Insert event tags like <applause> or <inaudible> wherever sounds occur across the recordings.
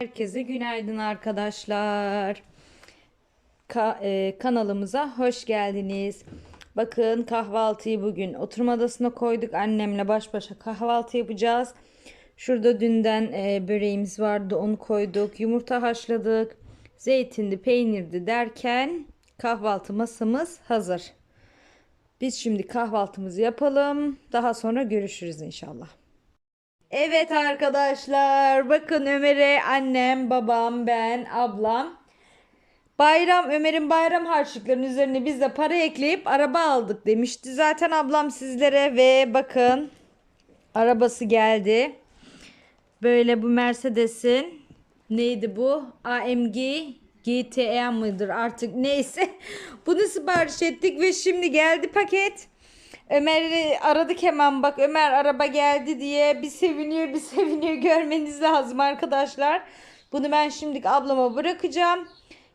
Herkese günaydın arkadaşlar. Ka- e, kanalımıza hoş geldiniz. Bakın kahvaltıyı bugün oturma odasına koyduk. Annemle baş başa kahvaltı yapacağız. Şurada dünden e, böreğimiz vardı onu koyduk. Yumurta haşladık. Zeytindi, peynirdi derken kahvaltı masamız hazır. Biz şimdi kahvaltımızı yapalım. Daha sonra görüşürüz inşallah. Evet arkadaşlar bakın Ömer'e annem, babam, ben, ablam bayram Ömer'in bayram harçlıklarının üzerine biz de para ekleyip araba aldık demişti. Zaten ablam sizlere ve bakın arabası geldi. Böyle bu Mercedes'in neydi bu? AMG GTE mıdır artık neyse. <laughs> Bunu sipariş ettik ve şimdi geldi paket. Ömer'i aradık hemen bak Ömer araba geldi diye bir seviniyor bir <laughs> seviniyor görmeniz lazım arkadaşlar. Bunu ben şimdi ablama bırakacağım.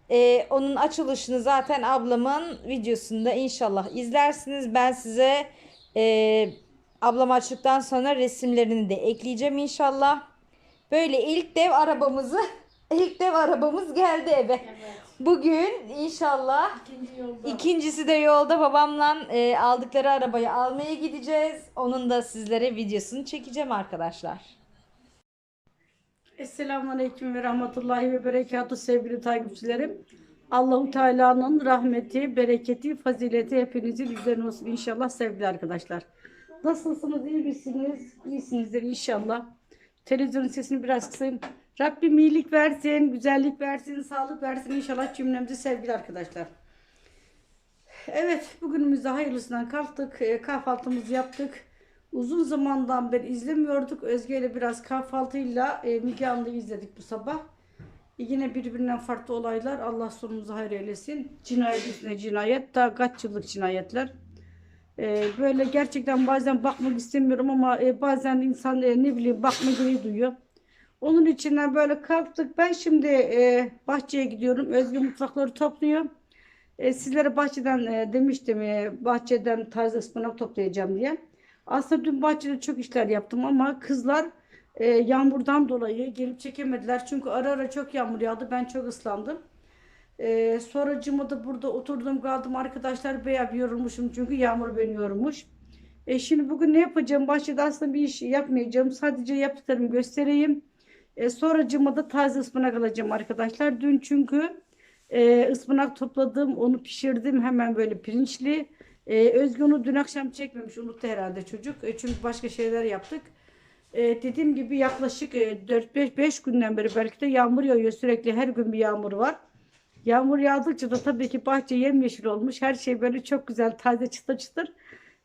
Ee, onun açılışını zaten ablamın videosunda inşallah izlersiniz. Ben size e, ablam açtıktan sonra resimlerini de ekleyeceğim inşallah. Böyle ilk dev arabamızı <laughs> ilk dev arabamız geldi eve. Bugün inşallah İkincisi de yolda babamla e, aldıkları arabayı almaya gideceğiz. Onun da sizlere videosunu çekeceğim arkadaşlar. Esselamu Aleyküm ve Rahmetullahi ve Berekatü sevgili takipçilerim. Allahu Teala'nın rahmeti, bereketi, fazileti hepinizin üzerine olsun inşallah sevgili arkadaşlar. Nasılsınız, iyi misiniz? İyisinizdir inşallah. Televizyonun sesini biraz kısayım. Rabbim iyilik versin, güzellik versin, sağlık versin inşallah cümlemizi sevgili arkadaşlar. Evet, bugünümüzde hayırlısından kalktık, e, kahvaltımızı yaptık. Uzun zamandan beri izlemiyorduk. Özge ile biraz kahvaltıyla e, Müge Anlı'yı izledik bu sabah. E, yine birbirinden farklı olaylar. Allah sonumuzu hayır eylesin. Cinayet üstüne cinayet. Daha kaç yıllık cinayetler. E, böyle gerçekten bazen bakmak istemiyorum ama e, bazen insan e, ne bileyim bakma gereği duyuyor. Onun içinden böyle kalktık. Ben şimdi e, bahçeye gidiyorum. Özge mutfakları topluyor. E, sizlere bahçeden e, demiştim e, bahçeden taze ıspanak toplayacağım diye. Aslında dün bahçede çok işler yaptım ama kızlar e, yağmurdan dolayı gelip çekemediler. Çünkü ara ara çok yağmur yağdı. Ben çok ıslandım. E, sonracığıma da burada oturdum kaldım. Arkadaşlar bayağı yorulmuşum çünkü yağmur beni yormuş. E, şimdi bugün ne yapacağım? Bahçede aslında bir iş yapmayacağım. Sadece yaptıklarımı göstereyim. E, sonracığıma da taze ıspanak alacağım arkadaşlar. Dün çünkü e, ıspanak topladım. Onu pişirdim. Hemen böyle pirinçli. Ee, Özgü onu dün akşam çekmemiş. Unuttu herhalde çocuk. E, çünkü başka şeyler yaptık. E, dediğim gibi yaklaşık e, 4-5 günden beri belki de yağmur yağıyor. Sürekli her gün bir yağmur var. Yağmur yağdıkça da tabii ki bahçe yemyeşil olmuş. Her şey böyle çok güzel taze çıtır çıtır.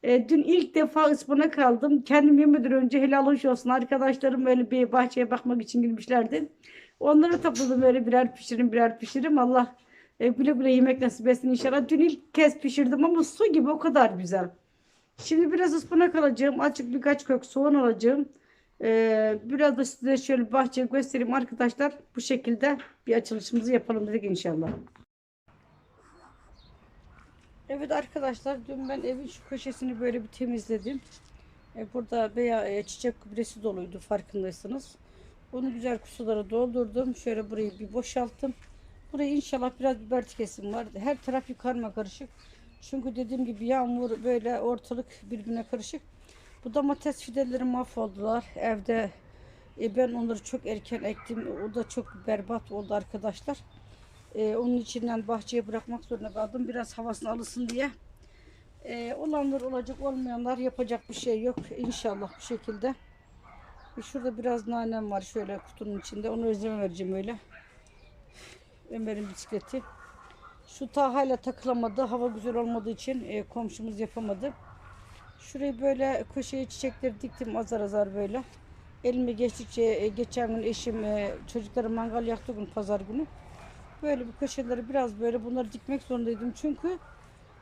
E, dün ilk defa ıspanak aldım. Kendim yemeden önce helal hoş olsun. Arkadaşlarım böyle bir bahçeye bakmak için girmişlerdi. Onları topladım böyle birer pişirim birer pişirim. Allah e, güle güle yemek nasip etsin inşallah. Dün ilk kez pişirdim ama su gibi o kadar güzel. Şimdi biraz ıspanak alacağım. Açık birkaç kök soğan alacağım. Ee, biraz da size şöyle bahçeyi göstereyim arkadaşlar. Bu şekilde bir açılışımızı yapalım dedik inşallah. Evet arkadaşlar dün ben evin şu köşesini böyle bir temizledim. E, burada veya e, çiçek gübresi doluydu farkındaysanız. Onu güzel kusulara doldurdum. Şöyle burayı bir boşalttım. Buraya inşallah biraz biber kesim var. Her taraf yukarıma karışık. Çünkü dediğim gibi yağmur böyle ortalık birbirine karışık. Bu domates fideleri mahvoldular. Evde e, ben onları çok erken ektim. O da çok berbat oldu arkadaşlar. E, onun içinden bahçeye bırakmak zorunda kaldım. Biraz havasını alısın diye. E, olanlar olacak olmayanlar yapacak bir şey yok. İnşallah bu şekilde. E, şurada biraz nanem var şöyle kutunun içinde. Onu özleme vereceğim öyle. Ömer'in bisikleti. Şu ta hala takılamadı. Hava güzel olmadığı için e, komşumuz yapamadı. Şurayı böyle köşeye çiçekleri diktim azar azar böyle. Elime geçtikçe e, geçen gün eşim e, mangal yaktı gün pazar günü. Böyle bu köşeleri biraz böyle bunları dikmek zorundaydım. Çünkü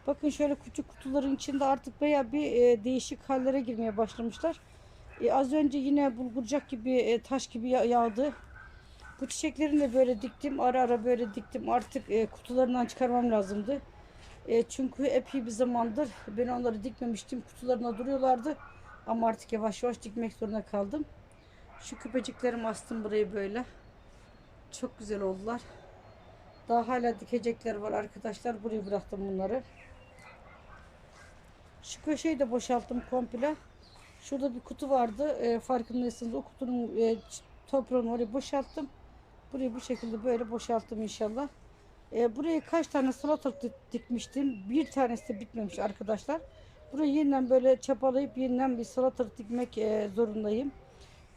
bakın şöyle küçük kutuların içinde artık baya bir e, değişik hallere girmeye başlamışlar. E, az önce yine bulgurcak gibi e, taş gibi ya- yağdı. Bu çiçeklerini de böyle diktim. Ara ara böyle diktim. Artık e, kutularından çıkarmam lazımdı. E, çünkü epey bir zamandır ben onları dikmemiştim. Kutularına duruyorlardı. Ama artık yavaş yavaş dikmek zorunda kaldım. Şu küpeciklerimi astım burayı böyle. çok güzel oldular. Daha hala dikecekler var arkadaşlar. Buraya bıraktım bunları. Şu köşeyi de boşalttım komple. Şurada bir kutu vardı. E, farkındaysanız o kutunun e, toprağını oraya boşalttım. Burayı bu şekilde böyle boşalttım inşallah. E, buraya kaç tane salatalık di- dikmiştim. Bir tanesi de bitmemiş arkadaşlar. Burayı yeniden böyle çapalayıp yeniden bir salatalık dikmek e, zorundayım.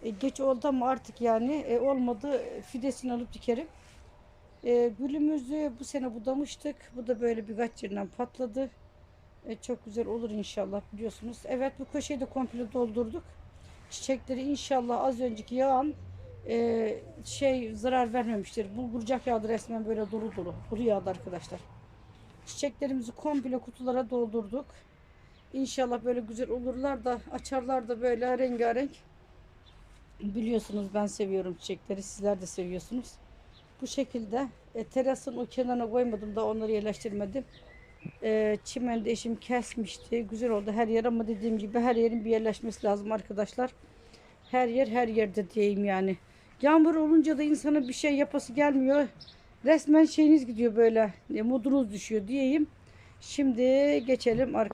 E, geç oldu ama artık yani e, olmadı fidesini alıp dikerim. E, gülümüzü bu sene budamıştık. Bu da böyle birkaç yerinden patladı. E, çok güzel olur inşallah biliyorsunuz. Evet bu köşeyi de komple doldurduk. Çiçekleri inşallah az önceki yağan e, şey zarar vermemiştir. Bulgurcak yağdı resmen böyle dolu dolu. Dolu yağdı arkadaşlar. Çiçeklerimizi komple kutulara doldurduk. İnşallah böyle güzel olurlar da açarlar da böyle rengarenk. Biliyorsunuz ben seviyorum çiçekleri. Sizler de seviyorsunuz. Bu şekilde e, terasın o kenarına koymadım da onları yerleştirmedim. E, çimen de eşim kesmişti. Güzel oldu her yer ama dediğim gibi her yerin bir yerleşmesi lazım arkadaşlar. Her yer her yerde diyeyim yani. Yağmur olunca da insana bir şey yapası gelmiyor. Resmen şeyiniz gidiyor böyle. e, Modunuz düşüyor diyeyim. Şimdi geçelim ar-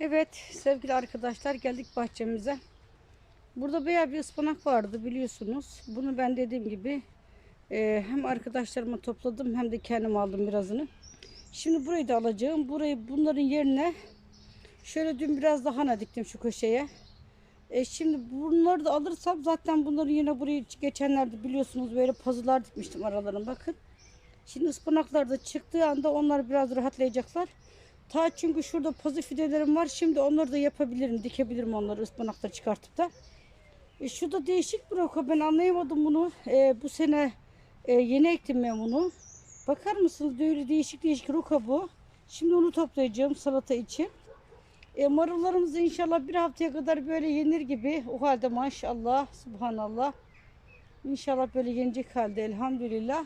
Evet sevgili arkadaşlar geldik bahçemize. Burada bayağı bir ıspanak vardı biliyorsunuz. Bunu ben dediğim gibi e, hem arkadaşlarıma topladım hem de kendim aldım birazını. Şimdi burayı da alacağım. Burayı bunların yerine şöyle dün biraz daha diktim şu köşeye. E şimdi bunları da alırsam zaten bunları yine buraya geçenlerde biliyorsunuz böyle pazılar dikmiştim aralarına bakın. Şimdi ıspanaklar da çıktığı anda onlar biraz rahatlayacaklar. Ta çünkü şurada pazı fidelerim var. Şimdi onları da yapabilirim. Dikebilirim onları ıspanakları çıkartıp da. E, şu da değişik bir roka. Ben anlayamadım bunu. E, bu sene e, yeni ektim ben bunu. Bakar mısınız? Böyle değişik değişik roka bu. Şimdi onu toplayacağım salata için. E, marullarımız inşallah bir haftaya kadar böyle yenir gibi. O halde maşallah, subhanallah. İnşallah böyle yenecek halde elhamdülillah.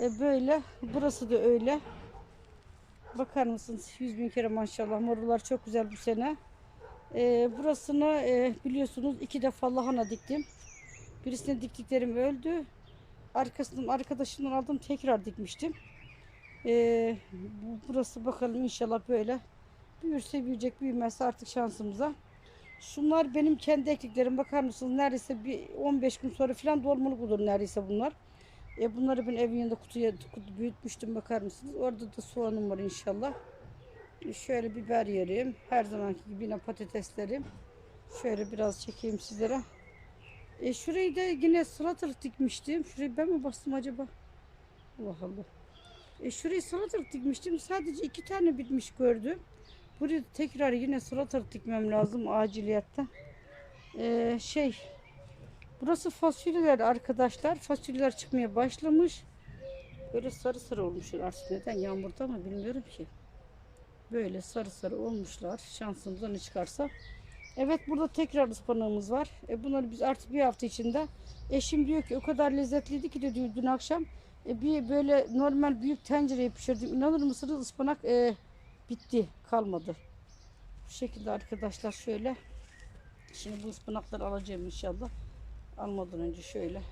E, böyle. Burası da öyle. Bakar mısınız? Yüz bin kere maşallah. Marullar çok güzel bu sene. E, burasını e, biliyorsunuz iki defa lahana diktim. Birisine diktiklerim öldü. Arkasından arkadaşımdan aldım tekrar dikmiştim. E, bu- burası bakalım inşallah böyle. Büyürse büyüyecek, büyümezse artık şansımıza. Şunlar benim kendi ektiklerim. Bakar mısınız? Neredeyse bir 15 gün sonra falan dolmalık olur neredeyse bunlar. E bunları ben evin yanında kutuya kutu büyütmüştüm bakar mısınız? Orada da soğanım var inşallah. Şöyle biber yerim. Her zamanki gibi yine patateslerim. Şöyle biraz çekeyim sizlere. E şurayı da yine salatalık dikmiştim. Şurayı ben mi bastım acaba? Allah Allah. E şurayı salatalık dikmiştim. Sadece iki tane bitmiş gördüm. Buraya tekrar yine salatalık dikmem lazım aciliyetten. E, şey Burası fasulyeler arkadaşlar. Fasulyeler çıkmaya başlamış. Böyle sarı sarı olmuşlar neden yağmurda mı bilmiyorum ki. Böyle sarı sarı olmuşlar. Şansımıza ne çıkarsa. Evet burada tekrar ıspanağımız var. E bunları biz artık bir hafta içinde eşim diyor ki o kadar lezzetliydi ki de diyor dün akşam e, bir böyle normal büyük tencereye pişirdim. İnanır mısınız ıspanak e, bitti kalmadı. Bu şekilde arkadaşlar şöyle. Şimdi bu ıspanakları alacağım inşallah almadan önce şöyle.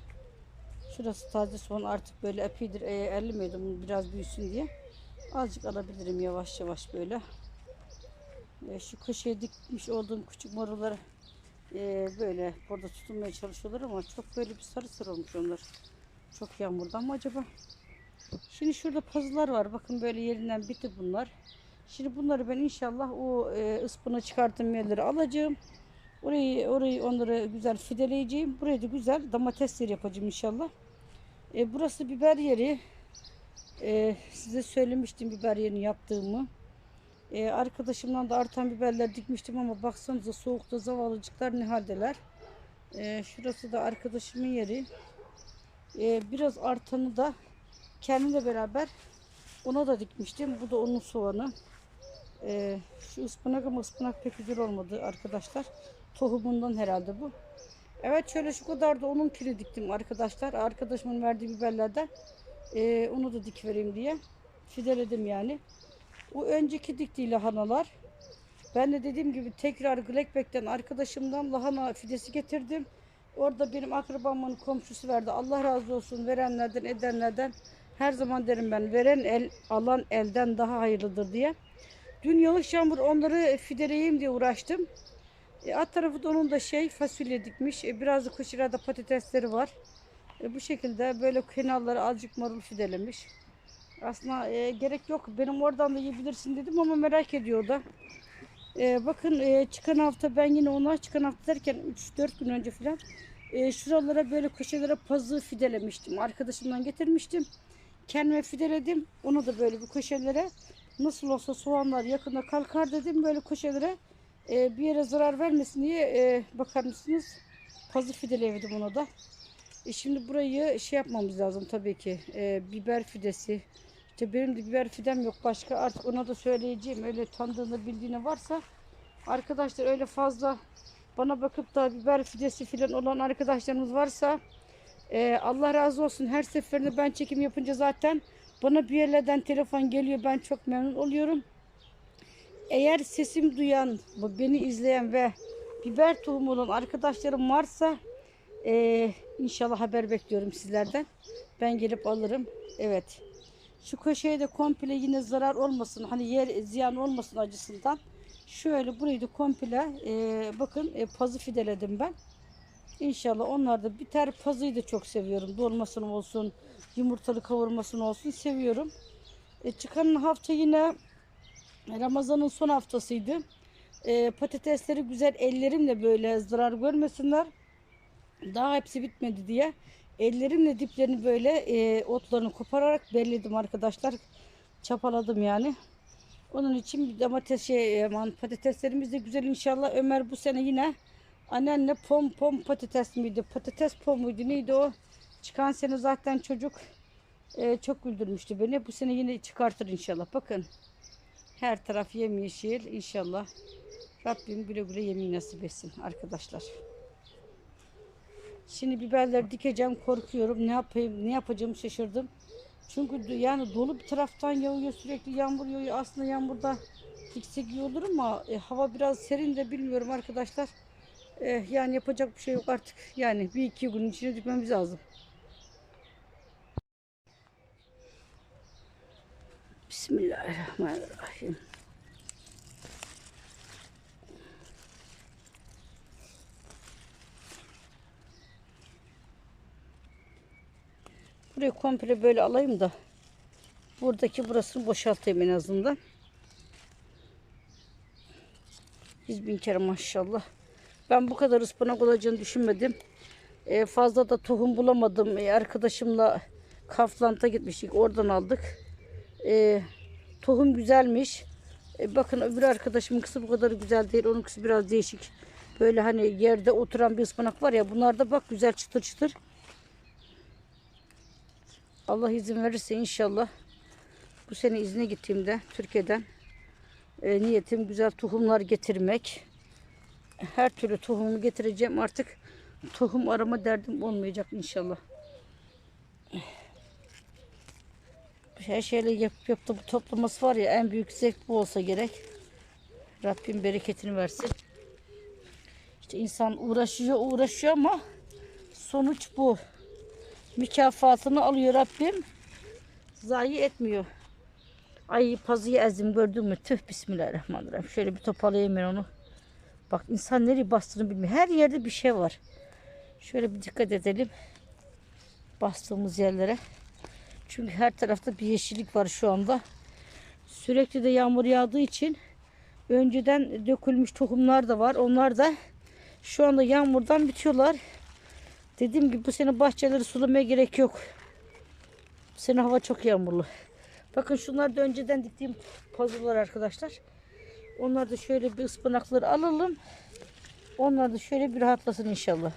Şurası taze soğan artık böyle epeydir e, ellemiyordum biraz büyüsün diye. Azıcık alabilirim yavaş yavaş böyle. E, şu köşeye dikmiş olduğum küçük marulları e, böyle burada tutunmaya çalışıyorlar ama çok böyle bir sarı sarı olmuş onlar. Çok yağmurdan mı acaba? Şimdi şurada pazılar var. Bakın böyle yerinden bitti bunlar. Şimdi bunları ben inşallah o e, ıspına çıkarttığım yerleri alacağım. Orayı, orayı onları güzel fideleyeceğim. Burayı da güzel domatesleri yapacağım inşallah. E, burası biber yeri. E, size söylemiştim biber yerini yaptığımı. E, arkadaşımdan da artan biberler dikmiştim ama baksanıza soğukta zavallıcıklar ne haldeler. E, şurası da arkadaşımın yeri. E, biraz artanı da kendimle beraber ona da dikmiştim. Bu da onun soğanı. E, şu ıspanak ama ıspanak pek güzel olmadı arkadaşlar. Tohumundan herhalde bu. Evet şöyle şu kadar da onun kiri diktim arkadaşlar. Arkadaşımın verdiği biberlerden e, onu da dik vereyim diye. Fideledim yani. O önceki diktiği lahanalar. Ben de dediğim gibi tekrar Glekbek'ten arkadaşımdan lahana fidesi getirdim. Orada benim akrabamın komşusu verdi. Allah razı olsun verenlerden edenlerden. Her zaman derim ben veren el alan elden daha hayırlıdır diye. Dün yağış yağmur onları fideleyeyim diye uğraştım. E, alt tarafı da onun da şey fasulye dikmiş. E, biraz da kışırada patatesleri var. E, bu şekilde böyle kenarları azıcık marul fidelemiş. Aslında e, gerek yok. Benim oradan da yiyebilirsin dedim ama merak ediyor da. E, bakın e, çıkan hafta ben yine ona çıkan hafta derken 3-4 gün önce falan e, şuralara böyle köşelere pazı fidelemiştim. Arkadaşımdan getirmiştim. Kendime fideledim. Onu da böyle bir köşelere nasıl olsa soğanlar yakında kalkar dedim böyle köşelere e, bir yere zarar vermesin diye e, bakar mısınız pazı fideleyemedim ona da. E, şimdi burayı şey yapmamız lazım tabii ki. E, biber fidesi. İşte benim de biber fidem yok. Başka artık ona da söyleyeceğim. Öyle tanıdığında bildiğine varsa. Arkadaşlar öyle fazla bana bakıp da biber fidesi filan olan arkadaşlarımız varsa e, Allah razı olsun. Her seferinde ben çekim yapınca zaten bana bir yerlerden telefon geliyor. Ben çok memnun oluyorum. Eğer sesim duyan, beni izleyen ve biber tohumu olan arkadaşlarım varsa e, inşallah haber bekliyorum sizlerden. Ben gelip alırım. Evet. Şu köşeye de komple yine zarar olmasın. Hani yer ziyan olmasın acısından. Şöyle burayı da komple e, bakın e, pazı fideledim ben. İnşallah onlar da biter. Pazıyı da çok seviyorum. Dolmasını olsun, yumurtalı kavurmasını olsun seviyorum. E, çıkan hafta yine Ramazan'ın son haftasıydı. E, patatesleri güzel ellerimle böyle zarar görmesinler. Daha hepsi bitmedi diye ellerimle diplerini böyle e, otlarını kopararak belledim arkadaşlar. Çapaladım yani. Onun için domates şey aman patateslerimiz de güzel inşallah. Ömer bu sene yine annenle pom pom patates miydi? Patates pom muydu? Neydi o? Çıkan sene zaten çocuk e, çok güldürmüştü beni. Bu sene yine çıkartır inşallah. Bakın. Her taraf yemyeşil inşallah. Rabbim güle güle yemeği nasip etsin arkadaşlar. Şimdi biberleri dikeceğim korkuyorum. Ne yapayım, ne yapacağımı şaşırdım. Çünkü yani dolu bir taraftan yağıyor sürekli yağmur yağıyor. Aslında yağmurda diksek iyi olur ama e, hava biraz serin de bilmiyorum arkadaşlar. E, yani yapacak bir şey yok artık. Yani bir iki gün içine dikmemiz lazım. Bismillahirrahmanirrahim. Burayı komple böyle alayım da buradaki burasını boşaltayım en azından. Yüz bin kere maşallah. Ben bu kadar ıspanak olacağını düşünmedim. Ee, fazla da tohum bulamadım. Ee, arkadaşımla Kaflant'a gitmiştik. Oradan aldık. Ee, tohum güzelmiş. Ee, bakın öbür arkadaşımın kısı bu kadar güzel değil. Onun kısı biraz değişik. Böyle hani yerde oturan bir ıspanak var ya. Bunlar da bak güzel çıtır çıtır. Allah izin verirse inşallah bu sene izne gittiğimde Türkiye'den e, niyetim güzel tohumlar getirmek. Her türlü tohumu getireceğim artık tohum arama derdim olmayacak inşallah. Her şeyle yapıp da bu toplaması var ya en büyük zevk bu olsa gerek. Rabbim bereketini versin. İşte insan uğraşıyor uğraşıyor ama sonuç bu mükafatını alıyor Rabbim. Zayi etmiyor. Ay pazıyı ezdim gördün mü? Tüh bismillahirrahmanirrahim. Şöyle bir toparlayayım ben onu. Bak insan nereye bastığını bilmiyor. Her yerde bir şey var. Şöyle bir dikkat edelim. Bastığımız yerlere. Çünkü her tarafta bir yeşillik var şu anda. Sürekli de yağmur yağdığı için önceden dökülmüş tohumlar da var. Onlar da şu anda yağmurdan bitiyorlar. Dediğim gibi bu sene bahçeleri sulamaya gerek yok. Bu sene hava çok yağmurlu. Bakın şunlar da önceden diktiğim puzzle'lar arkadaşlar. Onlar da şöyle bir ıspanakları alalım. Onlar da şöyle bir rahatlasın inşallah.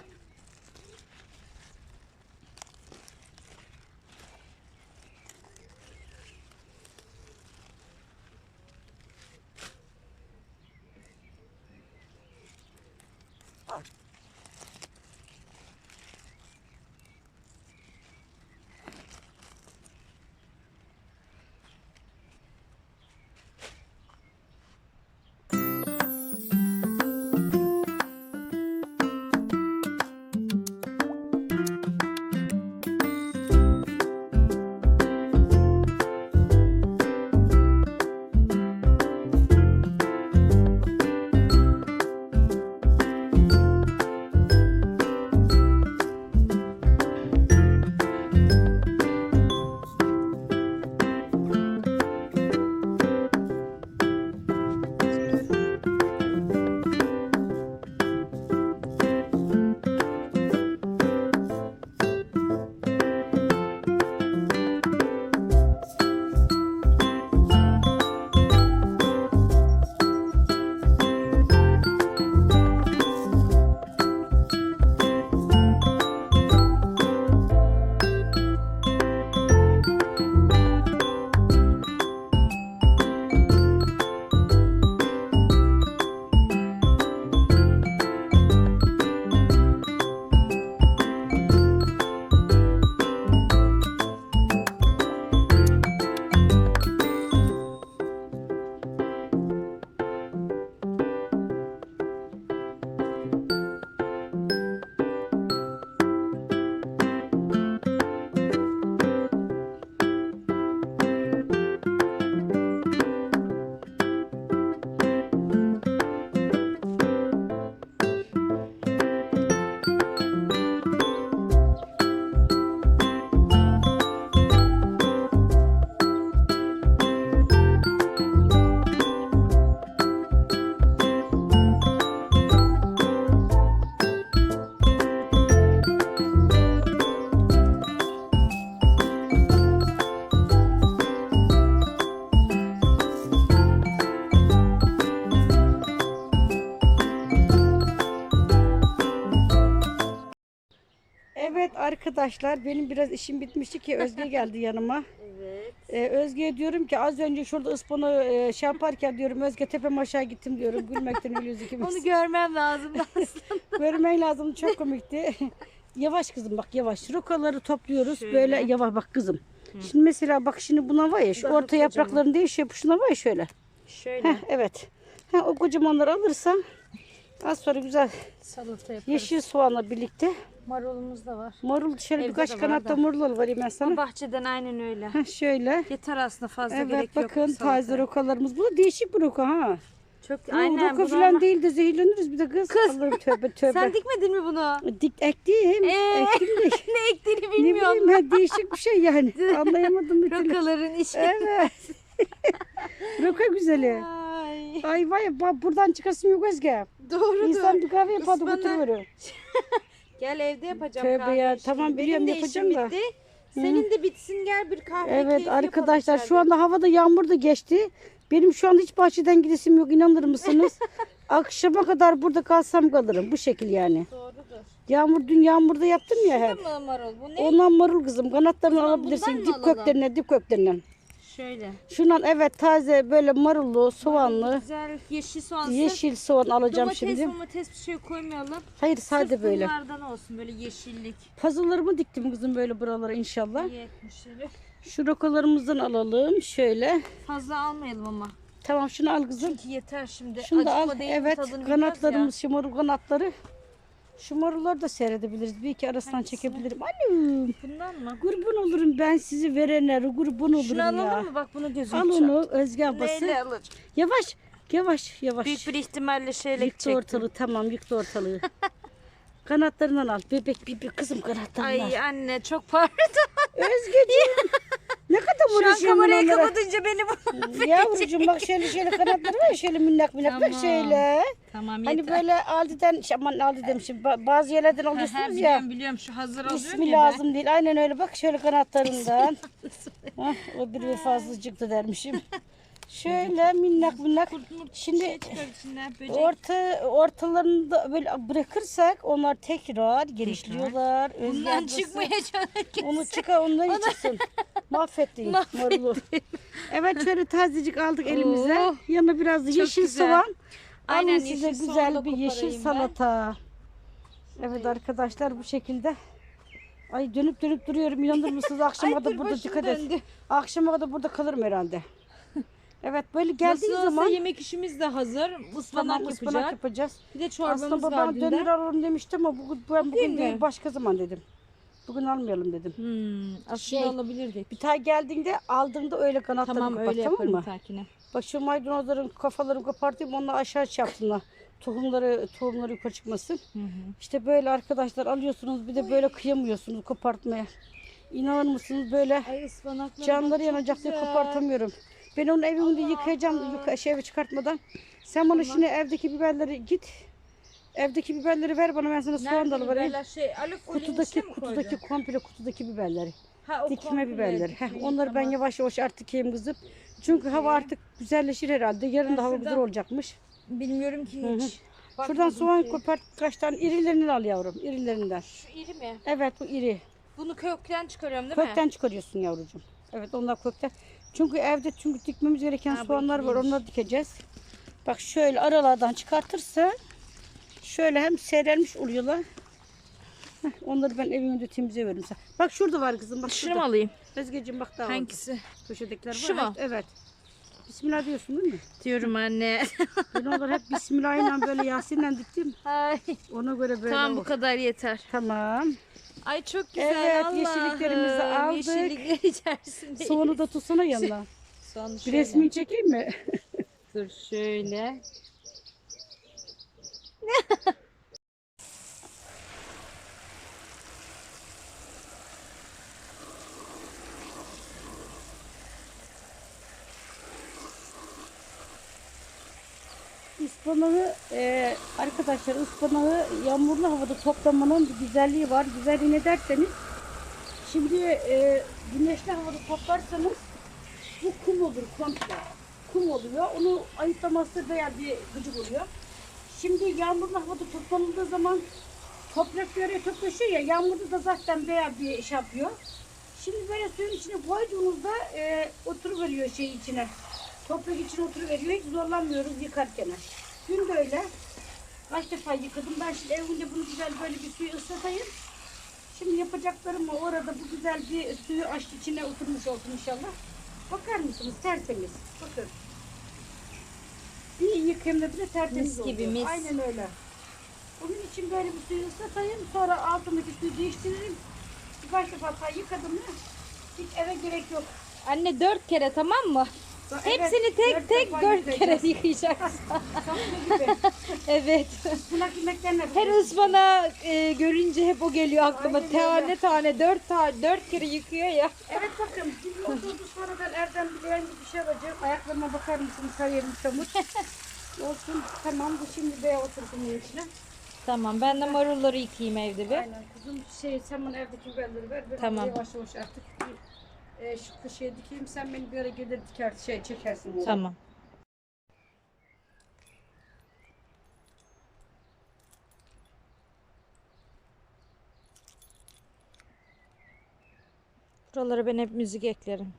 Arkadaşlar benim biraz işim bitmişti ki Özge geldi yanıma. <laughs> Evet. Ee, Özge'ye diyorum ki az önce şurada ıspanağı e, şey yaparken diyorum Özge tepem aşağı gittim diyorum. Gülmekten ölüyoruz ikimiz. Onu görmem lazım. <laughs> Görmen lazım çok komikti. yavaş kızım bak yavaş. Rokaları topluyoruz Şöyle. böyle yavaş bak kızım. Şimdi mesela bak şimdi buna var ya şu Daha orta kocaman. yaprakların değil şey şuna var ya şöyle. Şöyle Heh, evet. Ha, o kocamanları alırsan az sonra güzel salata yaparız. yeşil soğanla birlikte Marulumuz da var. marul şöyle Evde birkaç var kanat da. da marul vereyim ben sana. Bahçeden aynen öyle. Şöyle. Yeter aslında fazla Evet gerek yok. bakın salataya. taze rokalarımız. Bu da değişik bir roka ha. Çok Bu aynen. roka bu falan normal. değil de zehirleniriz bir de kız. Kız, Allah'ım tövbe tövbe. Sen dikmedin mi bunu? Dik ektim. Ee? Ektim de. <laughs> ne ektiğini ne bilmiyorum. bileyim ben değişik bir şey yani. <laughs> Anlayamadım bir türlü. Rokaların işi. Evet. <laughs> roka güzeli. Ay. Ay vay bak buradan çıkasım yok Özge. Doğrudur. İnsan bir kahve yapardı Ispanağı- götürüyor. <laughs> Gel evde yapacağım Tövbe kahve ya, işte. tamam biliyorum, Benim de yapacağım da. bitti. Senin de bitsin gel bir kahve Evet keyfi yapalım arkadaşlar şu içeride. anda havada yağmur da geçti. Benim şu anda hiç bahçeden gidesim yok inanır mısınız? <laughs> Akşama kadar burada kalsam kalırım bu şekil yani. Doğrudur. Yağmur dün yağmurda yaptım ya hep. Marul? Bu ne? Ondan marul kızım kanatlarını zaman alabilirsin mı dip alalım? köklerine dip köklerine. Şöyle. Şundan evet taze böyle marullu soğanlı Güzel yeşil soğan. yeşil soğan alacağım domates, şimdi. domates bir şey koymayalım. Hayır sade Sırf böyle. bunlardan olsun böyle yeşillik. Puzzle'larımı diktim kızım böyle buralara inşallah. İyi. Şu rokalarımızdan alalım şöyle. Fazla almayalım ama. Tamam şunu al kızım. Çünkü yeter şimdi. Şunu da al. Evet kanatlarımız şu marul kanatları. Şu marulları da seyredebiliriz. Bir iki arasından Hangisini? çekebilirim. Ya. Bundan mı? kurban olurum ben sizi verenlere kurban olurum Şunu alalım ya. mı? Bak bunu gözüm Al onu Özge ablası. Neyle alır? Yavaş yavaş yavaş. Büyük bir ihtimalle şeyle Yıktı çektim. ortalığı tamam yıktı ortalığı. <laughs> Kanatlarından al. Bebek bir, bir kızım kanatlarından Ay anne çok pardon. Özgeciğim. <laughs> ne kadar Şu an uğraşıyorsun kamerayı onlara. kapatınca beni bu. <laughs> Yavrucuğum bak şöyle şöyle kanatları var ya, şöyle minnak minnak bak Tamam. şöyle. Tamam Hani yeter. böyle Aldi'den, şey, aman Aldi demişim ba- bazı yerlerden Ha, ha, alıyorsunuz ya. biliyorum biliyorum şu hazır alıyorum İsmi ya lazım değil. Aynen öyle bak şöyle kanatlarından. <laughs> Hah, o bir bir fazla çıktı dermişim. <laughs> Şöyle minnak minnak. Şimdi Şey orta ortalarını da böyle bırakırsak onlar tekrar genişliyorlar. Bundan ablası. çıkmaya çalışıyor. Onu çıkar ondan çıksın. <laughs> Mahvettin marulu. Evet şöyle tazecik aldık elimize. Oo. Yanına biraz da yeşil güzel. soğan. Aynen, Alın size yeşil güzel da bir yeşil koparayım ben. salata. Evet arkadaşlar bu şekilde. Ay dönüp dönüp duruyorum inanır mısınız <laughs> akşama Ay, dur burada başım dikkat et. döndü. Akşama kadar burada kalırım herhalde. Evet böyle geldiği Nasıl zaman olsa yemek işimiz de hazır. Ispanak tamam ıspanak yapacak. yapacağız. Bir de çorbamız Aslında var babam dünden. döner alalım demişti ama bugün, ben bugün Değil değil mi? başka zaman dedim. Bugün almayalım dedim. Hmm, aslında Şey, alabilirdik. Bir tane geldiğinde aldığında öyle kanatlarını Tamam kopar öyle tamam yaparım mı? takine. Bak şu maydanozların kafalarını kopartayım onunla aşağı çarpsınlar. Tohumları tohumları yukarı çıkmasın. Hı hı. İşte böyle arkadaşlar alıyorsunuz bir de böyle kıyamıyorsunuz kopartmaya. İnanır mısınız böyle Ay ıspanaklar canları yanacak diye kopartamıyorum. Ben onun evimde yıkayacağım yuka, şey evi çıkartmadan. Sen bana şimdi evdeki biberleri git. Evdeki biberleri ver bana ben sana soğan da alıvereyim. Şey, alıp Kutudaki kutudaki komple kutudaki biberleri. ha, o Dikme komple biberleri. Heh, dikmeyi, onları ben tamam. yavaş yavaş artık yiyeyim kızım. Çünkü hava artık güzelleşir herhalde. Yarın da hava şuradan- güzel olacakmış. Bilmiyorum ki Hı hı. hiç. Şuradan Bakmadım soğan ki. kopart kaç tane irilerinden al yavrum. irilerinden. Şu iri mi? Evet bu iri. Bunu kökten çıkarıyorum değil Kökten mi? çıkarıyorsun yavrucuğum. Evet onlar kökten. Çünkü evde çünkü dikmemiz gereken Ha, soğanlar var. Onları dikeceğiz. Bak şöyle aralardan çıkartırsa şöyle hem seyrelmiş oluyorlar. Heh, onları ben evin önünde temizliğe veririm. Bak şurada var kızım. Bak Şunu mu alayım? Özgeciğim bak daha. Hangisi? Köşedekiler var. Şu mu? Evet. Bismillah diyorsun değil mi? Diyorum anne. <laughs> Ben onları hep Bismillah'la böyle Yasin'le diktim. Ay. Ona göre böyle Tamam bu kadar yeter. Tamam. Ay çok güzel Evet, Allah'ım. yeşilliklerimizi aldık. Yeşillikler içerisinde. <laughs> Soğanı da tutsana yanına. Soğanı Bir şöyle. resmi çekeyim mi? Dur şöyle. <laughs> Ispanağı e, arkadaşlar ıspanağı yağmurlu havada toplamanın bir güzelliği var. Güzelliği ne derseniz şimdi e, güneşli havada toplarsanız bu kum olur komple. Kum oluyor. Onu ayıklaması veya bir gıcık oluyor. Şimdi yağmurlu havada toplanıldığı zaman Toprak böyle toplaşıyor ya yağmurda da zaten beyaz bir iş yapıyor. Şimdi böyle suyun içine koyduğunuzda e, oturuveriyor şey içine. Toprak içine oturuveriyor. Hiç zorlanmıyoruz yıkarken. Dün de öyle. Kaç defa yıkadım. Ben şimdi evimde bunu güzel böyle bir suyu ıslatayım. Şimdi yapacaklarım o orada bu güzel bir suyu aç içine oturmuş olsun inşallah. Bakar mısınız? Tertemiz. Bakın. Bir yıkayımda bile tertemiz Mis gibi, oluyor. mis. Aynen öyle. Onun için böyle bir suyu ıslatayım. Sonra altındaki suyu değiştiririm. Birkaç defa yıkadım mı hiç eve gerek yok. Anne dört kere tamam mı? Hepsini tek tek dört kere yıkayacaksın. <laughs> Evet. Her ıspanağı e, görünce hep o geliyor aklıma. Aynen Tane öyle. tane dört tane dört kere yıkıyor ya. Evet bakın biz <laughs> oturdu sonra ben Erdem bileğinde bir şey alacağım. Ayaklarıma bakar mısınız her yerim çamur. <laughs> Olsun tamam bu şimdi otursun bunun içine. Tamam ben de marulları yıkayayım evde bir. Aynen kızım şey sen bana evdeki biberleri ver. Ben Tamam. Yavaş yavaş artık e, şu kışıya dikeyim sen beni bir ara gelir diker şey çekersin. Tamam. Buralara ben hep müzik eklerim.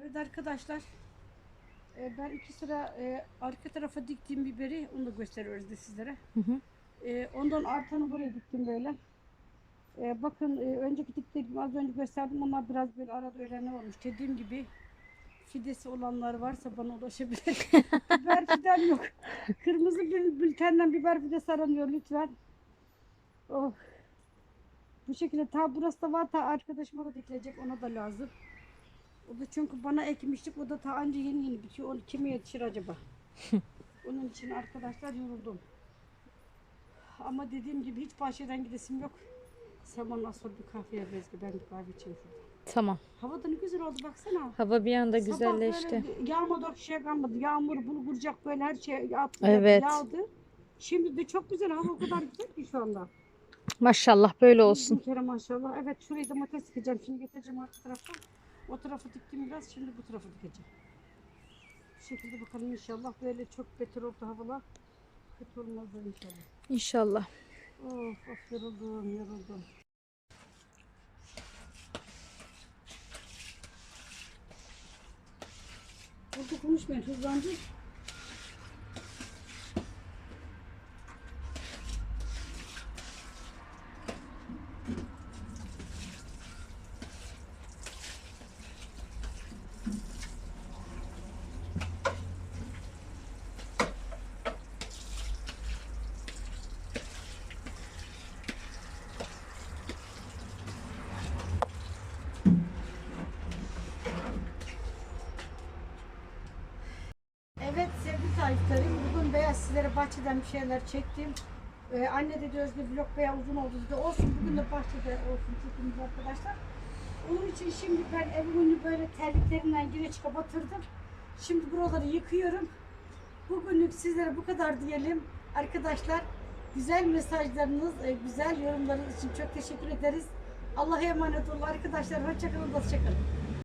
Evet arkadaşlar. e, Ben iki sıra e, arka tarafa diktiğim biberi onu da gösteriyoruz da sizlere. Hı hı. E, Ondan artanı buraya diktim böyle. E, Bakın e, önceki diktiğim az önce gösterdim onlar biraz böyle arada öyle ne olmuş. Dediğim gibi fidesi olanlar varsa bana ulaşabilir. <laughs> biber fiden yok. Kırmızı bir bültenden biber fidesi aranıyor lütfen. Oh. Bu şekilde ta burası da var ta arkadaşıma da dikilecek ona da lazım. O da çünkü bana ekmiştik o da ta anca yeni yeni bitiyor. Onu kime yetişir acaba? <laughs> Onun için arkadaşlar yoruldum. Ama dediğim gibi hiç bahçeden gidesim yok. Bana sonra bir kahveye bezgi ben bir kahve içeyim şurada. Tamam. Hava da ne güzel oldu baksana. Hava bir anda Sabah güzelleşti. böyle yağmadı bir şey kalmadı. Yağmur bulguracak böyle her şey attı, Evet. yağdı. Şimdi de çok güzel hava o kadar güzel ki şu anda. Maşallah böyle Bir olsun. kere maşallah. Evet şurayı domates dikeceğim. Şimdi getireceğim arka tarafa. O tarafı diktim biraz. Şimdi bu tarafı dikeceğim. Bu şekilde bakalım inşallah. Böyle çok beter oldu havalar. Kötü olmazlar inşallah. İnşallah. Of of yoruldum yoruldum. Burada konuşmayın hızlandı. Evet sevgili takipçilerim bugün beyaz sizlere bahçeden bir şeyler çektim. Ee, anne dedi Özgür blok veya uzun oldu dedi. Olsun bugün de bahçede olsun çekimiz arkadaşlar. Onun için şimdi ben evimi böyle terliklerinden güneş kapatırdım. Şimdi buraları yıkıyorum. Bugünlük sizlere bu kadar diyelim. Arkadaşlar güzel mesajlarınız, e, güzel yorumlarınız için çok teşekkür ederiz. Allah'a emanet olun arkadaşlar. Hoşçakalın, hoşçakalın.